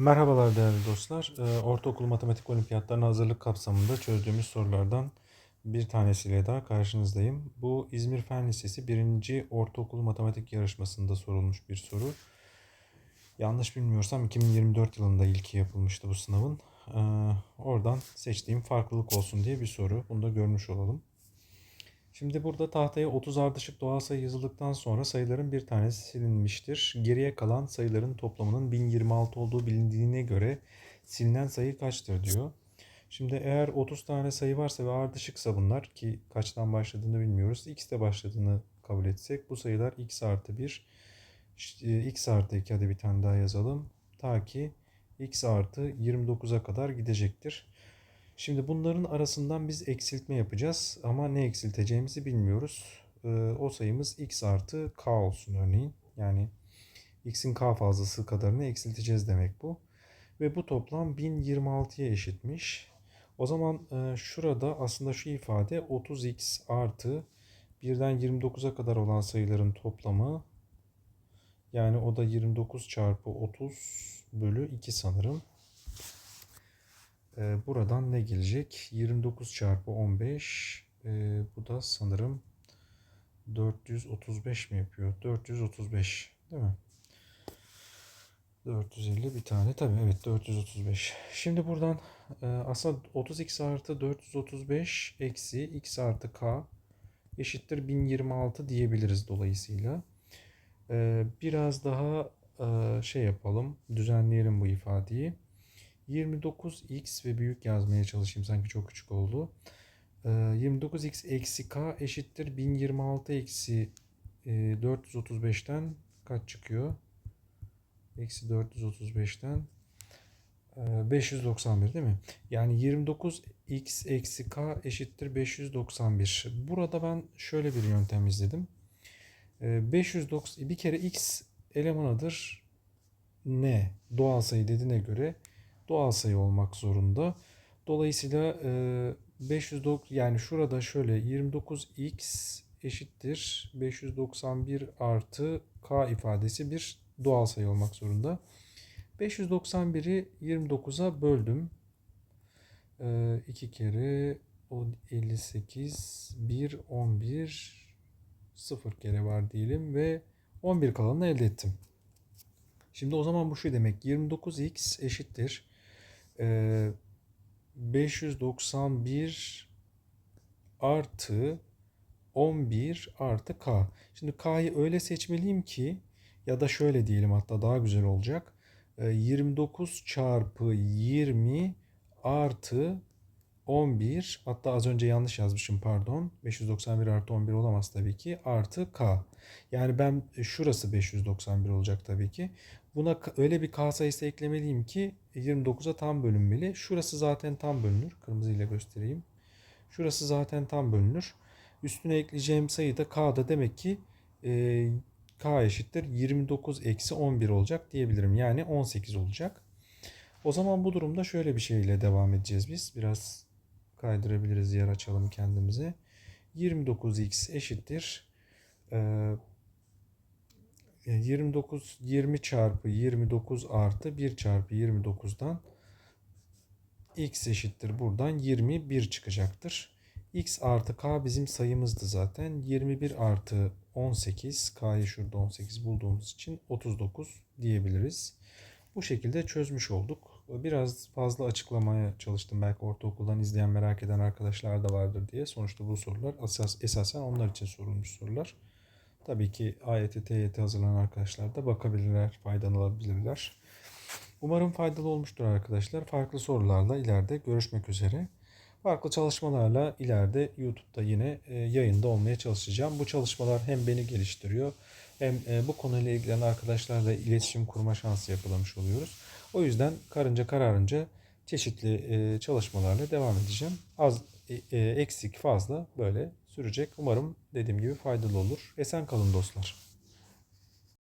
Merhabalar değerli dostlar. Ee, Ortaokul Matematik Olimpiyatlarına hazırlık kapsamında çözdüğümüz sorulardan bir tanesiyle daha karşınızdayım. Bu İzmir Fen Lisesi 1. Ortaokul Matematik Yarışması'nda sorulmuş bir soru. Yanlış bilmiyorsam 2024 yılında ilki yapılmıştı bu sınavın. Ee, Oradan seçtiğim farklılık olsun diye bir soru. Bunu da görmüş olalım. Şimdi burada tahtaya 30 ardışık doğal sayı yazıldıktan sonra sayıların bir tanesi silinmiştir. Geriye kalan sayıların toplamının 1026 olduğu bilindiğine göre silinen sayı kaçtır diyor. Şimdi eğer 30 tane sayı varsa ve ardışıksa bunlar ki kaçtan başladığını bilmiyoruz. X'te başladığını kabul etsek bu sayılar x artı 1, işte x artı 2 hadi bir tane daha yazalım. Ta ki x artı 29'a kadar gidecektir. Şimdi bunların arasından biz eksiltme yapacağız ama ne eksilteceğimizi bilmiyoruz. Ee, o sayımız x artı k olsun örneğin. Yani x'in k fazlası kadarını eksilteceğiz demek bu. Ve bu toplam 1026'ya eşitmiş. O zaman e, şurada aslında şu ifade 30x artı 1'den 29'a kadar olan sayıların toplamı. Yani o da 29 çarpı 30 bölü 2 sanırım. Ee, buradan ne gelecek? 29 çarpı 15. Ee, bu da sanırım 435 mi yapıyor? 435 değil mi? 450 bir tane tabii evet 435. Şimdi buradan e, aslında 30x artı 435 eksi x artı k eşittir 1026 diyebiliriz dolayısıyla. Ee, biraz daha e, şey yapalım düzenleyelim bu ifadeyi. 29x ve büyük yazmaya çalışayım sanki çok küçük oldu. 29x ee, eksi k eşittir 1026 eksi 435'ten e, kaç çıkıyor? Eksi 435'ten 591 e, değil mi? Yani 29x eksi k eşittir 591. Burada ben şöyle bir yöntem izledim. 590 e, bir kere x elemanıdır ne doğal sayı dediğine göre doğal sayı olmak zorunda. Dolayısıyla 509 yani şurada şöyle 29x eşittir 591 artı k ifadesi bir doğal sayı olmak zorunda. 591'i 29'a böldüm. 2 kere 58 1 11 0 kere var diyelim ve 11 kalanını elde ettim. Şimdi o zaman bu şu demek 29x eşittir 591 artı 11 artı k. Şimdi k'yı öyle seçmeliyim ki ya da şöyle diyelim hatta daha güzel olacak. 29 çarpı 20 artı 11 hatta az önce yanlış yazmışım pardon. 591 artı 11 olamaz tabii ki. Artı k. Yani ben şurası 591 olacak tabii ki. Buna öyle bir k sayısı eklemeliyim ki 29'a tam bölünmeli. Şurası zaten tam bölünür. Kırmızı ile göstereyim. Şurası zaten tam bölünür. Üstüne ekleyeceğim sayı da k'da demek ki e, k eşittir 29 eksi 11 olacak diyebilirim. Yani 18 olacak. O zaman bu durumda şöyle bir şeyle devam edeceğiz biz. Biraz kaydırabiliriz yer açalım kendimize. 29x eşittir. Ee, 29 20 çarpı 29 artı 1 çarpı 29'dan x eşittir buradan 21 çıkacaktır. x artı k bizim sayımızdı zaten. 21 artı 18 k'yı şurada 18 bulduğumuz için 39 diyebiliriz. Bu şekilde çözmüş olduk. Biraz fazla açıklamaya çalıştım. Belki ortaokuldan izleyen merak eden arkadaşlar da vardır diye. Sonuçta bu sorular esas, esasen onlar için sorulmuş sorular. Tabii ki AYT, TYT hazırlanan arkadaşlar da bakabilirler, faydalanabilirler. Umarım faydalı olmuştur arkadaşlar. Farklı sorularla ileride görüşmek üzere. Farklı çalışmalarla ileride YouTube'da yine e, yayında olmaya çalışacağım. Bu çalışmalar hem beni geliştiriyor hem e, bu konuyla ilgilenen arkadaşlarla iletişim kurma şansı yakalamış oluyoruz. O yüzden karınca kararınca çeşitli e, çalışmalarla devam edeceğim. Az eksik fazla böyle sürecek. Umarım dediğim gibi faydalı olur. Esen kalın dostlar.